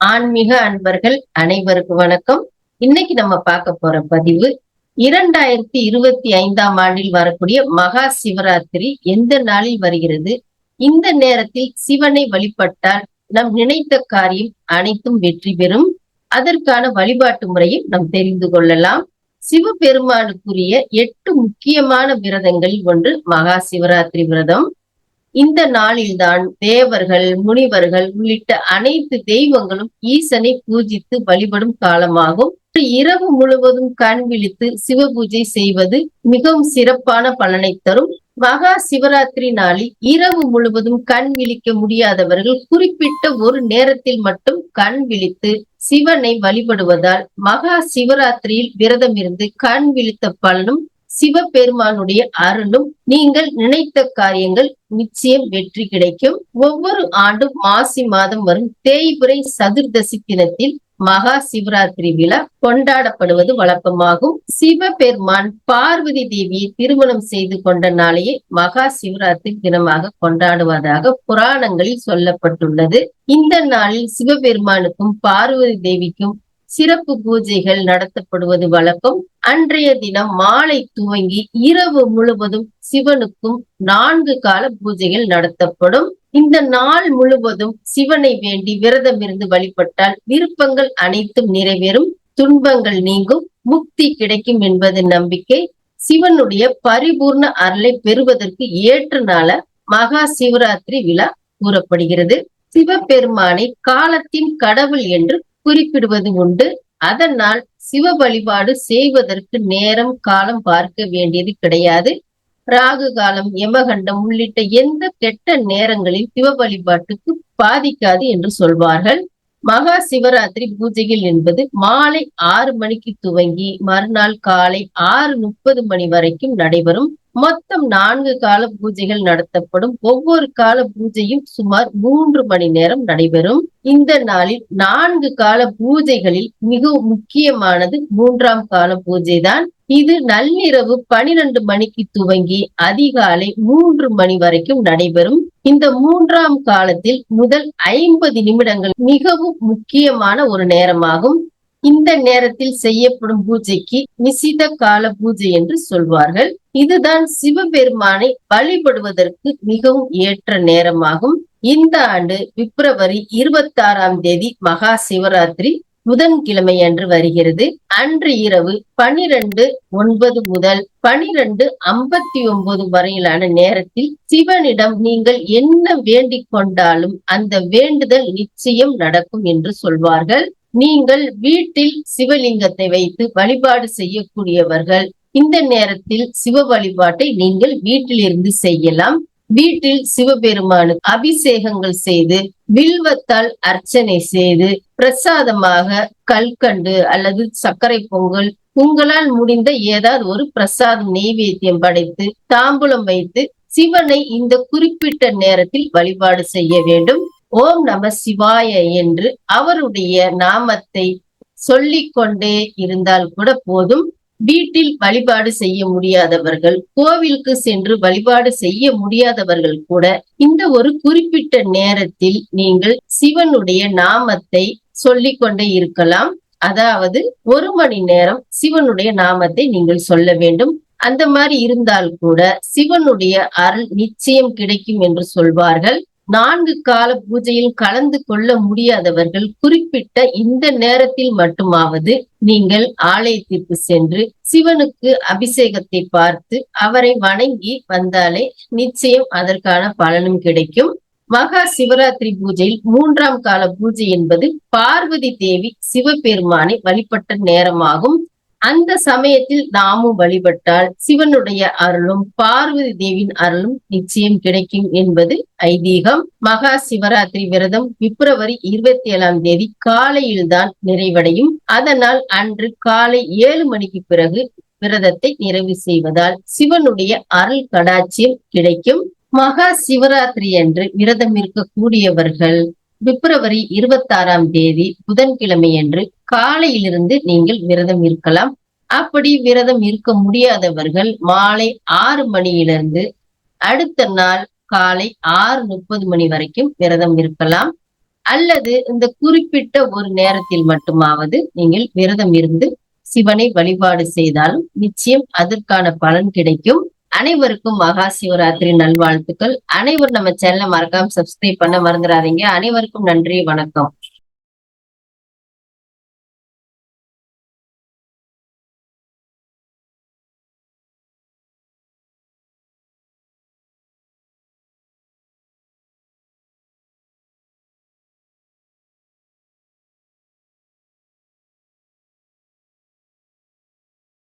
ஆன்மீக அன்பர்கள் அனைவருக்கும் வணக்கம். இன்னைக்கு நம்ம பார்க்க போற பதிவு இரண்டாயிரத்தி இருபத்தி ஐந்தாம் ஆண்டில் வரக்கூடிய மகா சிவராத்திரி எந்த நாளில் வருகிறது? இந்த நேரத்தில் சிவனை வழிபட்டால் நம் நினைத்த காரியம் அனைத்தும் வெற்றி பெறும். அதற்கான வழிபாட்டு முறையும் நாம் தெரிந்து கொள்ளலாம். சிவபெருமானுக்குரிய எட்டு முக்கியமான விரதங்களில் ஒன்று மகா சிவராத்திரி விரதம். இந்த நாளில்தான் தேவர்கள் முனிவர்கள் உள்ளிட்ட அனைத்து தெய்வங்களும் ஈசனை பூஜித்து வழிபடும் காலமாகும். இரவு முழுவதும் கண் விழித்து சிவ பூஜை செய்வது மிகவும் சிறப்பான பலனை தரும். மகா சிவராத்திரி நாளில் இரவு முழுவதும் கண் விழிக்க முடியாதவர்கள் குறிப்பிட்ட ஒரு நேரத்தில் மட்டும் கண் விழித்து சிவனை வழிபடுவதால் மகா சிவராத்திரியில் விரதம் இருந்து கண் விழித்த பலனும் சிவபெருமானுடைய அருளும் நீங்கள் நினைத்த காரியங்கள் நிச்சயம் வெற்றி கிடைக்கும். ஒவ்வொரு ஆண்டும் மாசி மாதம் வரும் தேய்புரை சதுர்தசி தினத்தில் மகா சிவராத்திரி விழா கொண்டாடப்படுவது வழக்கமாகும். சிவபெருமான் பார்வதி தேவியை திருமணம் செய்து கொண்ட நாளையே மகா சிவராத்திரி தினமாக கொண்டாடுவதாக புராணங்களில் சொல்லப்பட்டுள்ளது. இந்த நாளில் சிவபெருமானுக்கும் பார்வதி தேவிக்கும் சிறப்பு பூஜைகள் நடத்தப்படுவது வழக்கம். அன்றைய தினம் மாலை துவங்கி இரவு முழுவதும் சிவனுக்கும் நான்கு கால பூஜைகள் நடத்தப்படும். இந்த நாள் முழுவதும் சிவனை வேண்டி விரதம் இருந்து வழிபட்டால் விருப்பங்கள் அனைத்தும் நிறைவேறும். துன்பங்கள் நீங்கும். முக்தி கிடைக்கும் என்பது நம்பிக்கை. சிவனுடைய பரிபூர்ண அருளை பெறுவதற்கு ஏற்ற நாள மகா சிவராத்திரி விழா கூறப்படுகிறது. சிவபெருமானை காலத்தின் கடவுள் என்று குறிப்பிடுவது உண்டு. அதனால் சிவ வழிபாடு செய்வதற்கு நேரம் காலம் பார்க்க வேண்டியது கிடையாது. ராகு காலம் யமகண்டம் உள்ளிட்ட எந்த கெட்ட நேரங்களில் சிவ வழிபாட்டுக்கு பாதிக்காது என்று சொல்வார்கள். மகா சிவராத்திரி பூஜைகள் என்பது மாலை ஆறு மணிக்கு துவங்கி மறுநாள் காலை ஆறு முப்பது மணி வரைக்கும் நடைபெறும். மொத்தம் நான்கு கால பூஜைகள் நடத்தப்படும். ஒவ்வொரு கால பூஜையும் சுமார் மூன்று மணி நேரம் நடைபெறும். இந்த நாளில் நான்கு கால பூஜைகளில் மிக முக்கியமானது மூன்றாம் கால பூஜை தான் இது நள்ளிரவு பனிரெண்டு மணிக்கு துவங்கி அதிகாலை மூன்று மணி வரைக்கும் நடைபெறும். இந்த மூன்றாம் காலத்தில் முதல் ஐம்பது நிமிடங்கள் மிகவும் முக்கியமான ஒரு நேரமாகும். இந்த நேரத்தில் செய்யப்படும் பூஜைக்கு நிசித கால பூஜை என்று சொல்வார்கள். இதுதான் சிவபெருமானை வழிபடுவதற்கு மிகவும் ஏற்ற நேரமாகும். இந்த ஆண்டு பிப்ரவரி இருபத்தி ஆறாம் தேதி மகா சிவராத்திரி புதன்கிழமை அன்று வருகிறது. அன்று இரவு பனிரெண்டு ஒன்பது முதல் பனிரெண்டு ஐம்பத்தி ஒன்பது வரையிலான நேரத்தில் சிவனிடம் நீங்கள் என்ன வேண்டிக் கொண்டாலும் அந்த வேண்டுதல் நிச்சயம் நடக்கும் என்று சொல்வார்கள். நீங்கள் வீட்டில் சிவலிங்கத்தை வைத்து வழிபாடு செய்யக்கூடியவர்கள். இந்த நேரத்தில் சிவ வழிபாட்டை நீங்கள் வீட்டிலிருந்து செய்யலாம். வீட்டில் சிவபெருமானுக்கு அபிஷேகங்கள் செய்து வில்வத்தால் அர்ச்சனை செய்து பிரசாதமாக கல்கண்டு அல்லது சர்க்கரை பொங்கல் உங்களால் முடிந்த ஏதாவது ஒரு பிரசாதம் நெய்வேத்தியம் படைத்து தாம்பூலம் வைத்து சிவனை இந்த குறிப்பிட்ட நேரத்தில் வழிபாடு செய்ய வேண்டும். ஓம் நம சிவாய என்று அவருடைய நாமத்தை சொல்லிக் கொண்டே இருந்தால் கூட போதும். வீட்டில் வழிபாடு செய்ய முடியாதவர்கள் கோவிலுக்கு சென்று வழிபாடு செய்ய முடியாதவர்கள் கூட இந்த ஒரு குறிப்பிட்ட நேரத்தில் நீங்கள் சிவனுடைய நாமத்தை சொல்லிக் கொண்டே இருக்கலாம். அதாவது ஒரு மணி நேரம் சிவனுடைய நாமத்தை நீங்கள் சொல்ல வேண்டும். அந்த மாதிரி இருந்தால் கூட சிவனுடைய அருள் நிச்சயம் கிடைக்கும் என்று சொல்வார்கள். நான்கு கால பூஜையில் கலந்து கொள்ள முடியாதவர்கள் குறிப்பிட்ட இந்த நேரத்தில் மட்டுமாவது நீங்கள் ஆலயத்திற்கு சென்று சிவனுக்கு அபிஷேகத்தை பார்த்து அவரை வணங்கி வந்தாலே நிச்சயம் அதற்கான பலனும் கிடைக்கும். மகா சிவராத்திரி பூஜையில் மூன்றாம் கால பூஜை என்பது பார்வதி தேவி சிவபெருமானை வழிபட்ட நேரமாகும். அந்த சமயத்தில் நாமும் வழிபட்டால் சிவனுடைய அருளும் பார்வதி தேவியின் அருளும் நிச்சயம் கிடைக்கும் என்பது ஐதீகம். மகா சிவராத்திரி விரதம் பிப்ரவரி இருபத்தி ஏழாம் தேதி காலையில்தான் நிறைவடையும். அதனால் அன்று காலை ஏழு மணிக்கு பிறகு விரதத்தை நிறைவு செய்வதால் சிவனுடைய அருள் கடாட்சியம் கிடைக்கும். மகா சிவராத்திரி அன்று விரதம் இருக்கக்கூடியவர்கள் பிப்ரவரி இருபத்தி ஆறாம் தேதி புதன்கிழமை அன்று காலையிலிருந்து நீங்கள் விரதம் இருக்கலாம். அப்படி விரதம் இருக்க முடியாதவர்கள் மாலை ஆறு மணியிலிருந்து அடுத்த நாள் காலை ஆறு முப்பது மணி வரைக்கும் விரதம் இருக்கலாம். அல்லது இந்த குறிப்பிட்ட ஒரு நேரத்தில் மட்டுமாவது நீங்கள் விரதம் இருந்து சிவனை வழிபாடு செய்தாலும் நிச்சயம் அதற்கான பலன் கிடைக்கும். அனைவருக்கும் மகா சிவராத்திரி நல்வாழ்த்துக்கள். அனைவரும் நம்ம சேனலை மறக்காம சப்ஸ்கிரைப் பண்ண மறந்துடாதீங்க அனைவருக்கும் நன்றி வணக்கம்.